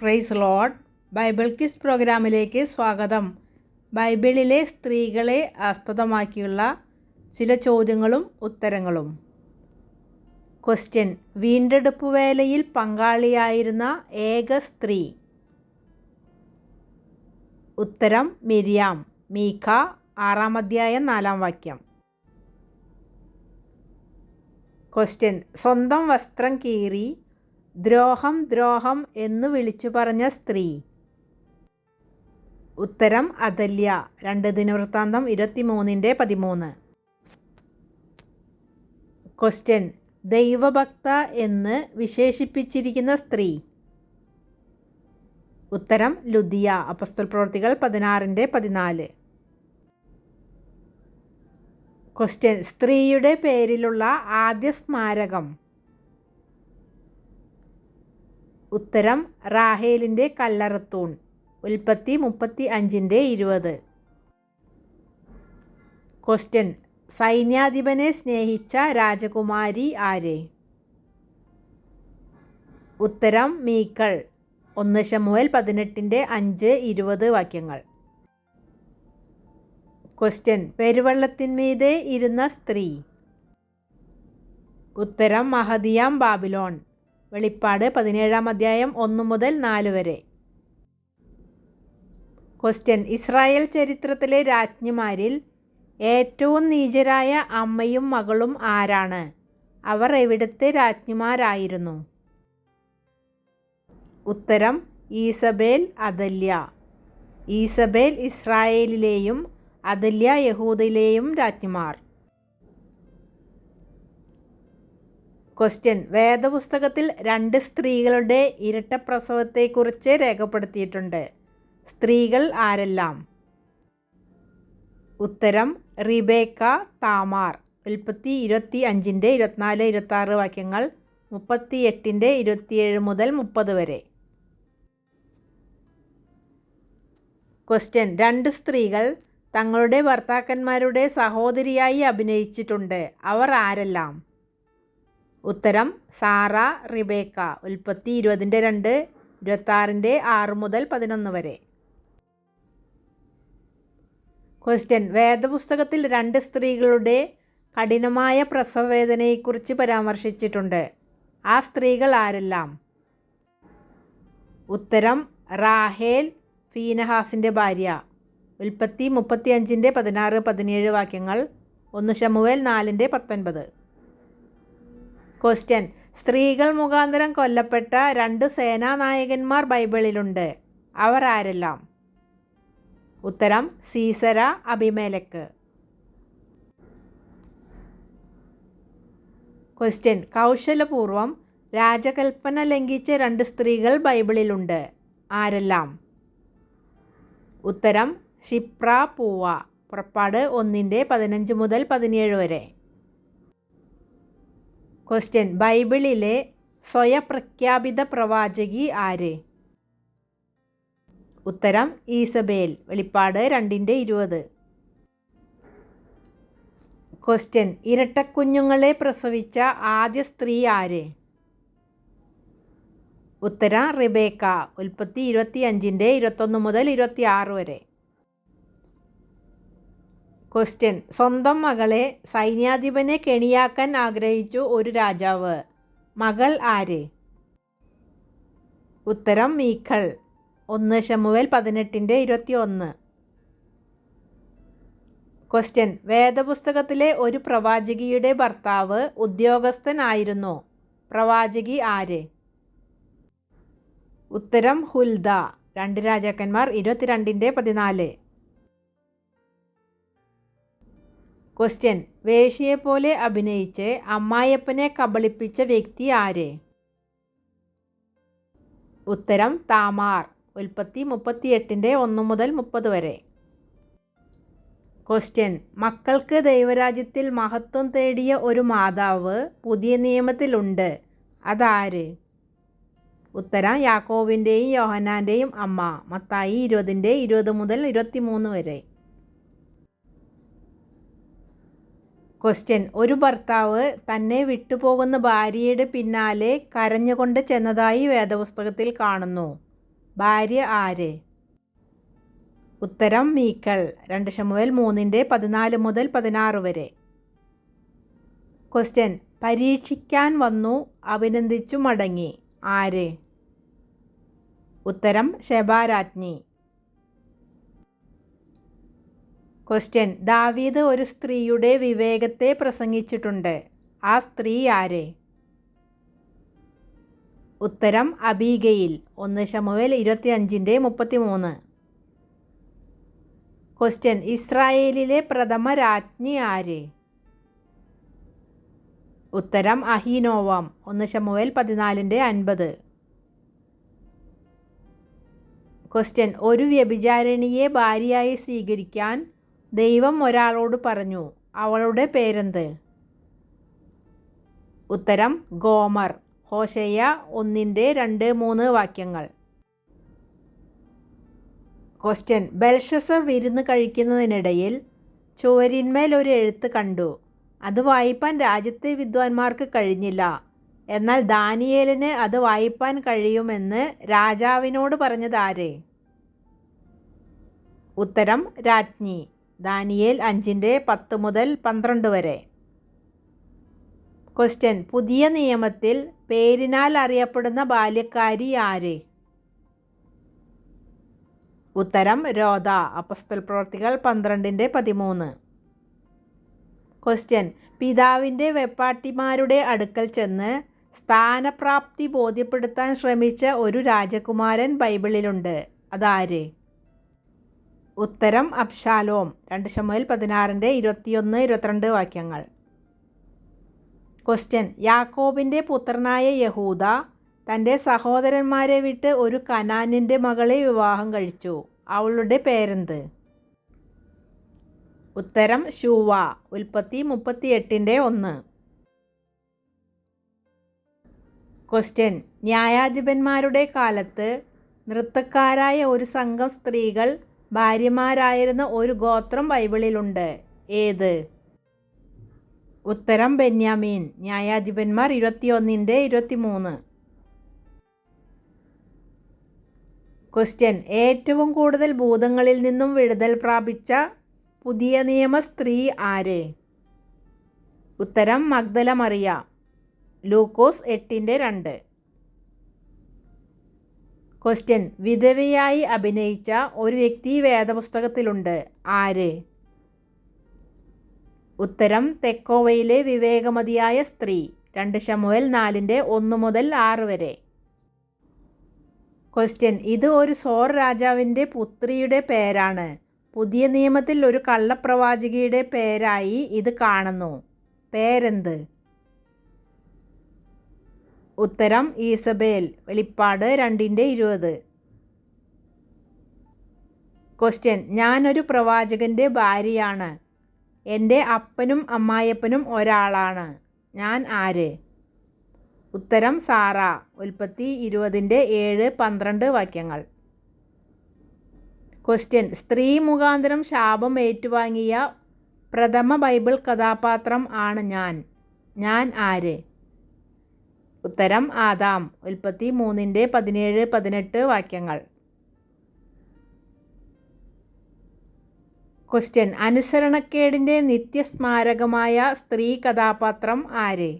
Price load. Bible kiss പ്രോഗ്രാമിലേക്ക് സ്വാഗതം. ബൈബിളിലെ സ്ത്രീകളെ ആസ്പദമാക്കിയുള്ള ചില ചോദ്യങ്ങളും ഉത്തരങ്ങളും. ക്വസ്റ്റ്യൻ വീണ്ടെടുപ്പ് വേലയിൽ പങ്കാളിയായിരുന്ന ഏക സ്ത്രീ. ഉത്തരം മിരിയാം. മീഖ ആറാം അധ്യായം നാലാം വാക്യം. ക്വസ്റ്റ്യൻ സ്വന്തം വസ്ത്രം കീറി ദ്രോഹം ദ്രോഹം എന്ന് വിളിച്ചു പറഞ്ഞ സ്ത്രീ. ഉത്തരം അതല്യ. രണ്ട് ദിനവൃത്താന്തം ഇരുപത്തിമൂന്നിന്റെ പതിമൂന്ന്. ക്വസ്റ്റ്യൻ ദൈവഭക്ത എന്ന് വിശേഷിപ്പിച്ചിരിക്കുന്ന സ്ത്രീ. ഉത്തരം ലുദിയ. അപസ്തൽ പ്രവർത്തികൾ പതിനാറിന്റെ പതിനാല്. ക്വസ്റ്റ്യൻ സ്ത്രീയുടെ പേരിലുള്ള ആദ്യ സ്മാരകം. ഉത്തരം റാഹേലിന്റെ കല്ലറത്തൂൺ. ഉൽപ്പത്തി മുപ്പത്തി അഞ്ചിന്റെ ഇരുപത്. ക്വസ്റ്റ്യൻ സൈന്യാധിപനെ സ്നേഹിച്ച രാജകുമാരി ആരെ? ഉത്തരം മീക്കൾ ഒന്ന് ഷമുവൽ പതിനെട്ടിന്റെ അഞ്ച് ഇരുപത് വാക്യങ്ങൾ. ക്വസ്റ്റ്യൻ പെരുവള്ളത്തിന്മീതെ ഇരുന്ന സ്ത്രീ. ഉത്തരം മഹദിയാം ബാബിലോൺ. വെളിപ്പാട് പതിനേഴാം അധ്യായം ഒന്ന് മുതൽ നാല് വരെ. ക്വസ്റ്റ്യൻ. ഇസ്രായേൽ ചരിത്രത്തിലെ രാജ്ഞിമാരിൽ ഏറ്റവും നീചരായ അമ്മയും മകളും ആരാണ്? അവർ എവിടുത്തെ രാജ്ഞിമാരായിരുന്നു? ഉത്തരം. Jezebel Athaliah. ഈസബേൽ ഇസ്രായേലിലെയും അതല്യ യഹൂദിലെയും രാജ്ഞിമാർ. ക്വസ്റ്റ്യൻ വേദപുസ്തകത്തിൽ രണ്ട് സ്ത്രീകളുടെ ഇരട്ട പ്രസവത്തെക്കുറിച്ച് രേഖപ്പെടുത്തിയിട്ടുണ്ട്. സ്ത്രീകൾ ആരെല്ലാം? ഉത്തരം റിബേക്ക താമാർ. ഉൽപ്പത്തി ഇരുപത്തി അഞ്ചിന്റെ ഇരുപത്തിനാല് ഇരുപത്താറ് വാക്യങ്ങൾ മുപ്പത്തി എട്ടിന്റെ ഇരുപത്തിയേഴ് മുതൽ മുപ്പത് വരെ. ക്വസ്റ്റ്യൻ രണ്ട് സ്ത്രീകൾ തങ്ങളുടെ ഭർത്താക്കന്മാരുടെ സഹോദരിയായി അഭിനയിച്ചിട്ടുണ്ട്. അവർ ആരെല്ലാം? ഉത്തരം സാറ റിബേക്ക. ഉൽപ്പത്തി ഇരുപതിന്റെ രണ്ട് ഇരുപത്താറിന്റെ ആറ് മുതൽ പതിനൊന്ന് വരെ. ക്വസ്റ്റ്യൻ വേദപുസ്തകത്തിൽ രണ്ട് സ്ത്രീകളുടെ കഠിനമായ പ്രസവവേദനയെക്കുറിച്ച് പരാമർശിച്ചിട്ടുണ്ട്. ആ സ്ത്രീകൾ ആരെല്ലാം? ഉത്തരം റാഹേൽ ഫീനഹാസിന്റെ ഭാര്യ. ഉൽപ്പത്തി മുപ്പത്തി അഞ്ചിന്റെ പതിനാറ് പതിനേഴ് വാക്യങ്ങൾ ഒന്ന് ഷമുവേൽ നാലിന്റെ പത്തൊൻപത്. ക്വസ്റ്റ്യൻ സ്ത്രീകൾ മുഖാന്തരം കൊല്ലപ്പെട്ട രണ്ട് സേനാനായകന്മാർ ബൈബിളിലുണ്ട്. അവർ ആരെല്ലാം? ഉത്തരം സീസര അഭിമേലക്ക്. ക്വസ്റ്റ്യൻ കൗശലപൂർവം രാജകൽപ്പന ലംഘിച്ച രണ്ട് സ്ത്രീകൾ ബൈബിളിലുണ്ട്. ആരെല്ലാം? ഉത്തരം ക്ഷിപ്ര പൂവ പുറപ്പാട് ഒന്നിന്റെ പതിനഞ്ച് മുതൽ പതിനേഴ് വരെ. ക്വസ്റ്റ്യൻ ബൈബിളിലെ സ്വയപ്രഖ്യാപിത പ്രവാചകി ആര്? ഉത്തരം ഈസബേൽ. വെളിപ്പാട് രണ്ടിന്റെ ഇരുപത്. ക്വസ്റ്റ്യൻ ഇരട്ടക്കുഞ്ഞുങ്ങളെ പ്രസവിച്ച ആദ്യ സ്ത്രീ ആര്? ഉത്തരം റിബേക്ക. ഉൽപ്പത്തി ഇരുപത്തി അഞ്ചിന്റെ ഇരുപത്തൊന്ന് മുതൽ ഇരുപത്തി ആറ് വരെ. ക്വസ്റ്റ്യൻ. സ്വന്തം മകളെ സൈന്യാധിപനെ കെണിയാക്കാൻ ആഗ്രഹിച്ചു ഒരു രാജാവ്. മകൾ ആര്? ഉത്തരം മീഖൾ ഒന്ന് ഷമുവേൽ പതിനെട്ടിന്റെ ഇരുപത്തി ഒന്ന് ക്വസ്റ്റ്യൻ. വേദപുസ്തകത്തിലെ ഒരു പ്രവാചകിയുടെ ഭർത്താവ് ഉദ്യോഗസ്ഥനായിരുന്നു. പ്രവാചകി ആര്? ഉത്തരം ഹുൽദ. രണ്ട് രാജാക്കന്മാർ ഇരുപത്തിരണ്ടിന്റെ പതിനാല്. ക്വസ്റ്റ്യൻ വേഷിയെപ്പോലെ അഭിനയിച്ച് അമ്മായപ്പനെ കബളിപ്പിച്ച വ്യക്തി ആര്? ഉത്തരം താമാർ. ഉൽപ്പത്തി മുപ്പത്തിയെട്ടിന്റെ ഒന്ന് മുതൽ മുപ്പത് വരെ. ക്വസ്റ്റ്യൻ മക്കൾക്ക് ദൈവരാജ്യത്തിൽ മഹത്വം തേടിയ ഒരു മാതാവ് പുതിയ നിയമത്തിലുണ്ട്. അതാര്? ഉത്തരം യാക്കോവിന്റെയും യോഹനാന്റെയും അമ്മ. മത്തായി ഇരുപതിന്റെ ഇരുപത് മുതൽ ഇരുപത്തി മൂന്ന് വരെ. ക്വസ്റ്റ്യൻ ഒരു ഭർത്താവ് തന്നെ വിട്ടുപോകുന്ന ഭാര്യയുടെ പിന്നാലെ കരഞ്ഞുകൊണ്ട് ചെന്നതായി വേദപുസ്തകത്തിൽ കാണുന്നു. ഭാര്യ ആര്? ഉത്തരം മീക്കൽ. രണ്ട് ഷമുവൽ മൂന്നിന്റെ പതിനാല് മുതൽ പതിനാറ് വരെ. ക്വസ്റ്റ്യൻ പരീക്ഷിക്കാൻ വന്നു അഭിനന്ദിച്ചു മടങ്ങി. ആര്? ഉത്തരം ശബാരാജ്ഞി. ക്വസ്റ്റ്യൻ ദാവീദ് ഒരു സ്ത്രീയുടെ വിവേകത്തെ പ്രസംഗിച്ചിട്ടുണ്ട്. ആ സ്ത്രീ ആര്? ഉത്തരം അബീഗയിൽ. ഒന്ന് ഷമുവേൽ ഇരുപത്തി അഞ്ചിന്റെ മുപ്പത്തി മൂന്ന് ക്വസ്റ്റ്യൻ ഇസ്രായേലിലെ പ്രഥമ രാജ്ഞി ആര്? ഉത്തരം അഹീനോവാം. ഒന്ന് ഷമുവേൽ പതിനാലിന്റെ അൻപത്. ക്വസ്റ്റ്യൻ ഒരു വ്യഭിചാരിണിയെ ഭാര്യയായി സ്വീകരിക്കാൻ ദൈവം ഒരാളോട് പറഞ്ഞു അവളുടെ പേരെന്ത്? ഉത്തരം ഗോമർ. ഹോഷയ്യ ഒന്നിന്റെ രണ്ട് മൂന്ന് വാക്യങ്ങൾ. ക്വസ്റ്റ്യൻ ബെൽഷസർ വിരുന്ന് കഴിക്കുന്നതിനിടയിൽ ചുവരിന്മേൽ ഒരു എഴുത്ത് കണ്ടു. അത് വായിപ്പാൻ രാജ്യത്തെ വിദ്വാൻമാർക്ക് കഴിഞ്ഞില്ല. എന്നാൽ ദാനിയേലിന് അത് വായിപ്പാൻ കഴിയുമെന്ന് രാജാവിനോട് പറഞ്ഞതാരേ ഉത്തരം രാജ്ഞി. ദാനിയേൽ അഞ്ചിന്റെ പത്ത് മുതൽ പന്ത്രണ്ട് വരെ. ക്വസ്റ്റ്യൻ പുതിയ നിയമത്തിൽ പേരിനാൽ അറിയപ്പെടുന്ന ബാല്യക്കാരി ആര്? ഉത്തരം രോധ. അപ്പസ്തൽ പ്രവർത്തികൾ പന്ത്രണ്ടിന്റെ പതിമൂന്ന്. ക്വസ്റ്റ്യൻ പിതാവിന്റെ വെപ്പാട്ടിമാരുടെ അടുക്കൽ ചെന്ന് സ്ഥാനപ്രാപ്തി ബോധ്യപ്പെടുത്താൻ ശ്രമിച്ച ഒരു രാജകുമാരൻ ബൈബിളിലുണ്ട്. അതാര്? ഉത്തരം അബ്ഷാലോം. രണ്ട് ശമുവേൽ പതിനാറിന്റെ ഇരുപത്തിയൊന്ന് ഇരുപത്തിരണ്ട് വാക്യങ്ങൾ. ക്വസ്റ്റ്യൻ യാക്കോബിന്റെ പുത്രനായ യഹൂദ തന്റെ സഹോദരന്മാരെ വിട്ട് ഒരു കനാനിന്റെ മകളെ വിവാഹം കഴിച്ചു. അവളുടെ പേരെന്ത്? ഉത്തരം ഷൂവ ഉൽപ്പത്തി മുപ്പത്തി എട്ടിന്റെ ഒന്ന്. ക്വസ്റ്റ്യൻ ന്യായാധിപന്മാരുടെ കാലത്ത് നൃത്തക്കാരായ ഒരു സംഘം സ്ത്രീകൾ ഭാര്യമാരായിരുന്ന ഒരു ഗോത്രം ബൈബിളിലുണ്ട്. ഏത്? ഉത്തരം ബെന്യാമീൻ. ന്യായാധിപന്മാർ ഇരുപത്തിയൊന്നിന്റെ ഇരുപത്തിമൂന്ന്. ക്വസ്റ്റ്യൻ ഏറ്റവും കൂടുതൽ ഭൂതങ്ങളിൽ നിന്നും വിടുതൽ പ്രാപിച്ച പുതിയ നിയമ സ്ത്രീ ആര്? ഉത്തരം മഗ്ദല മറിയ ലൂക്കോസ് എട്ടിന്റെ രണ്ട്. ക്വസ്റ്റ്യൻ. വിധവയായി അഭിനയിച്ച ഒരു വ്യക്തി വേദപുസ്തകത്തിലുണ്ട്. ആര്? ഉത്തരം തെക്കോവയിലെ വിവേകമതിയായ സ്ത്രീ. രണ്ട് ശമുവൽ നാലിന്റെ ഒന്ന് മുതൽ ആറ് വരെ. ക്വസ്റ്റ്യൻ. ഇത് ഒരു സോർ രാജാവിന്റെ പുത്രിയുടെ പേരാണ്. പുതിയ നിയമത്തിൽ ഒരു കള്ളപ്രവാചകിയുടെ പേരായി ഇത് കാണുന്നു. പേരെന്ത്? ഉത്തരം ഈസബേൽ വെളിപ്പാട് രണ്ടിന്റെ ഇരുപത്. ക്വസ്റ്റ്യൻ ഞാനൊരു പ്രവാചകന്റെ ഭാര്യയാണ്. എന്റെ അപ്പനും അമ്മായപ്പനും ഒരാളാണ്. ഞാൻ ആര്? ഉത്തരം സാറ. ഉൽപ്പത്തി ഇരുപതിന്റെ ഏഴ് പന്ത്രണ്ട് വാക്യങ്ങൾ. ക്വസ്റ്റ്യൻ സ്ത്രീ മുഖാന്തരം ശാപം ഏറ്റുവാങ്ങിയ പ്രഥമ ബൈബിൾ കഥാപാത്രം ആണ് ഞാൻ. ഞാൻ ആര്? ഉത്തരം ആദാം. ഉൽപ്പത്തി മൂന്നിന്റെ പതിനേഴ് പതിനെട്ട് വാക്യങ്ങൾ. ക്വസ്റ്റ്യൻ അനുസരണക്കേടിന്റെ നിത്യസ്മാരകമായ സ്ത്രീ കഥാപാത്രം ആര്?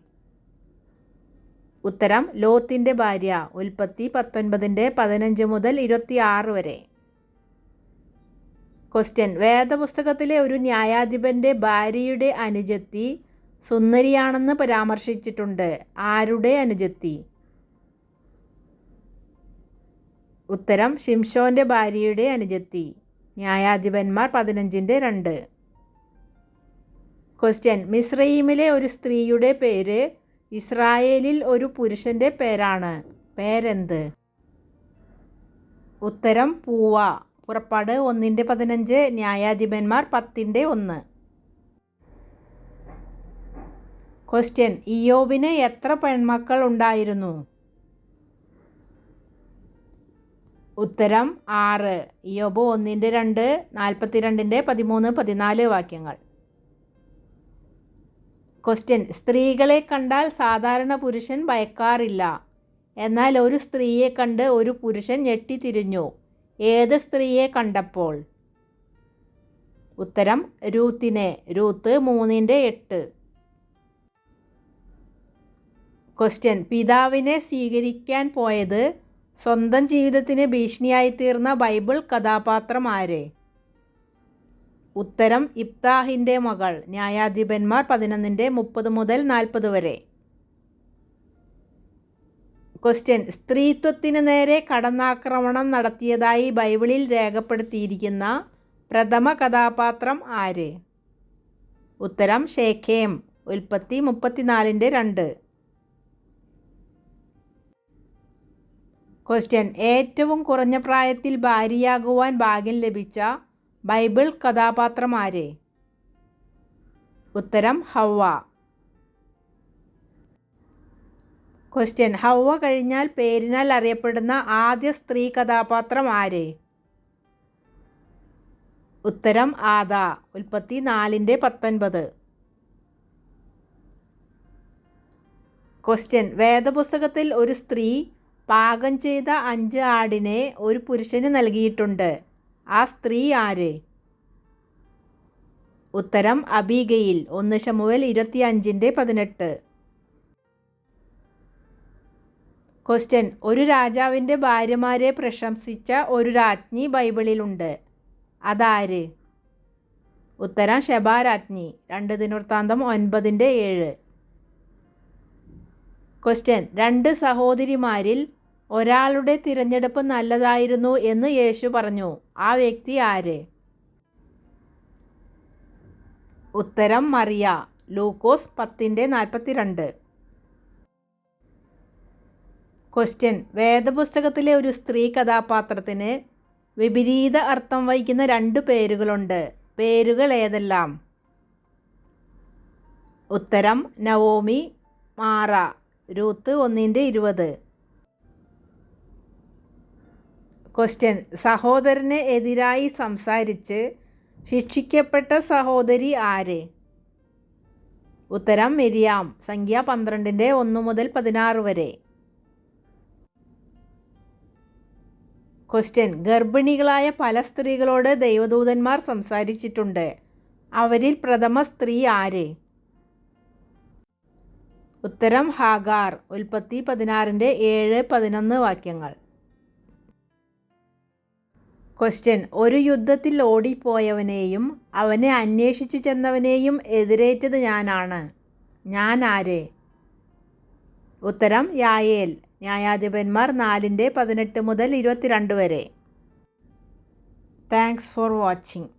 ഉത്തരം ലോത്തിന്റെ ഭാര്യ. ഉൽപ്പത്തി പത്തൊൻപതിന്റെ പതിനഞ്ച് മുതൽ ഇരുപത്തി ആറ് വരെ. ക്വസ്റ്റ്യൻ വേദപുസ്തകത്തിലെ ഒരു ന്യായാധിപന്റെ ഭാര്യയുടെ അനുജത്തി സുന്ദരിയാണെന്ന് പരാമർശിച്ചിട്ടുണ്ട്. ആരുടെ അനുജത്തി? ഉത്തരം ഷിംഷോന്റെ ഭാര്യയുടെ അനുജത്തി. ന്യായാധിപന്മാർ പതിനഞ്ചിന്റെ രണ്ട്. ക്വസ്റ്റ്യൻ മിസ്രൈമിലെ ഒരു സ്ത്രീയുടെ പേര് ഇസ്രായേലിൽ ഒരു പുരുഷന്റെ പേരാണ്. പേരെന്ത്? ഉത്തരം പൂവ. പുറപ്പാട് ഒന്നിന്റെ പതിനഞ്ച് ന്യായാധിപന്മാർ പത്തിന്റെ ഒന്ന്. ക്വസ്റ്റ്യൻ ഇയോബിന് എത്ര പെൺമക്കൾ ഉണ്ടായിരുന്നു? ഉത്തരം ആറ്. ഇയോബ് ഒന്നിന്റെ രണ്ട് നാൽപ്പത്തിരണ്ടിന്റെ പതിമൂന്ന് പതിനാല് വാക്യങ്ങൾ. ക്വസ്റ്റ്യൻ സ്ത്രീകളെ കണ്ടാൽ സാധാരണ പുരുഷൻ ഭയക്കാറില്ല. എന്നാൽ ഒരു സ്ത്രീയെ കണ്ട് ഒരു പുരുഷൻ ഞെട്ടിത്തിരിഞ്ഞു. ഏത് സ്ത്രീയെ കണ്ടപ്പോൾ? ഉത്തരം രൂത്തിനെ. രൂത്ത് മൂന്നിന്റെ എട്ട്. ക്വസ്റ്റ്യൻ പിതാവിനെ സ്വീകരിക്കാൻ പോയത് സ്വന്തം ജീവിതത്തിന് ഭീഷണിയായി തീർന്ന ബൈബിൾ കഥാപാത്രം ആര്? ഉത്തരം ഇബ്താഹിന്റെ മകൾ. ന്യായാധിപന്മാർ പതിനൊന്നിന്റെ മുപ്പത് മുതൽ നാൽപ്പത് വരെ. ക്വസ്റ്റ്യൻ സ്ത്രീത്വത്തിന് നേരെ കടന്നാക്രമണം നടത്തിയതായി ബൈബിളിൽ രേഖപ്പെടുത്തിയിരിക്കുന്ന പ്രഥമ കഥാപാത്രം ആര്? ഉത്തരം ഷേഖേം ഉൽപ്പത്തി മുപ്പത്തിനാലിന്റെ രണ്ട്. ക്വസ്റ്റ്യൻ ഏറ്റവും കുറഞ്ഞ പ്രായത്തിൽ ഭാര്യയാകുവാൻ ഭാഗ്യം ലഭിച്ച ബൈബിൾ കഥാപാത്രം ആര്? ഉത്തരം ഹവ. ക്വസ്റ്റ്യൻ ഹവ കഴിഞ്ഞാൽ പേരിനാൽ അറിയപ്പെടുന്ന ആദ്യ സ്ത്രീ കഥാപാത്രം ആര്? ഉത്തരം ആദ. ഉൽപ്പത്തി നാലിന്റെ പത്തൊൻപത്. ക്വസ്റ്റ്യൻ വേദപുസ്തകത്തിൽ ഒരു സ്ത്രീ പാകം ചെയ്ത അഞ്ച് ആടിനെ ഒരു പുരുഷന് നൽകിയിട്ടുണ്ട്. ആ സ്ത്രീ ആര്? ഉത്തരം അബീഗയിൽ. ഒന്ന് ശമുവൽ ഇരുപത്തി അഞ്ചിന്റെ പതിനെട്ട്. ക്വസ്റ്റ്യൻ ഒരു രാജാവിന്റെ ഭാര്യമാരെ പ്രശംസിച്ച ഒരു രാജ്ഞി ബൈബിളിലുണ്ട്. അതാര്? ഉത്തരം ശബാരാജ്ഞി രണ്ട് ദിനവൃത്താന്തം ഒൻപതിന്റെ ഏഴ്. ക്വസ്റ്റ്യൻ രണ്ട് സഹോദരിമാരിൽ ഒരാളുടെ തിരഞ്ഞെടുപ്പ് നല്ലതായിരുന്നു എന്ന് യേശു പറഞ്ഞു. ആ വ്യക്തി ആര്? ഉത്തരം മറിയ. ലൂക്കോസ് പത്തിന്റെ നാൽപ്പത്തിരണ്ട്. ക്വസ്റ്റ്യൻ. വേദപുസ്തകത്തിലെ ഒരു സ്ത്രീ കഥാപാത്രത്തിന് വിപരീത അർത്ഥം വഹിക്കുന്ന രണ്ട് പേരുകളുണ്ട്. പേരുകൾ ഏതെല്ലാം? ഉത്തരം നവോമി മാറ. രൂത്ത് ഒന്നിന്റെ ഇരുപത്. ക്വസ്റ്റ്യൻ സഹോദരന് എതിരായി സംസാരിച്ച് ശിക്ഷിക്കപ്പെട്ട സഹോദരി ആര്? ഉത്തരം മിരിയാം. സംഖ്യ പന്ത്രണ്ടിന്റെ ഒന്ന് മുതൽ പതിനാറ് വരെ. ക്വസ്റ്റ്യൻ ഗർഭിണികളായ പല സ്ത്രീകളോട് ദൈവദൂതന്മാർ സംസാരിച്ചിട്ടുണ്ട്. അവരിൽ പ്രഥമ സ്ത്രീ ആര്? ഉത്തരം ഹാഗാർ. ഉൽപ്പത്തി പതിനാറിന്റെ ഏഴ് പതിനൊന്ന് വാക്യങ്ങൾ. ക്വസ്റ്റ്യൻ ഒരു യുദ്ധത്തിൽ ഓടിപ്പോയവനെയും അവനെ അന്വേഷിച്ചു ചെന്നവനെയും എതിരേറ്റത് ഞാനാണ്. ഞാൻ ആരെ? ഉത്തരം യായേൽ. ന്യായാധിപന്മാർ നാലിന്റെ പതിനെട്ട് മുതൽ ഇരുപത്തിരണ്ട് വരെ. Thanks for watching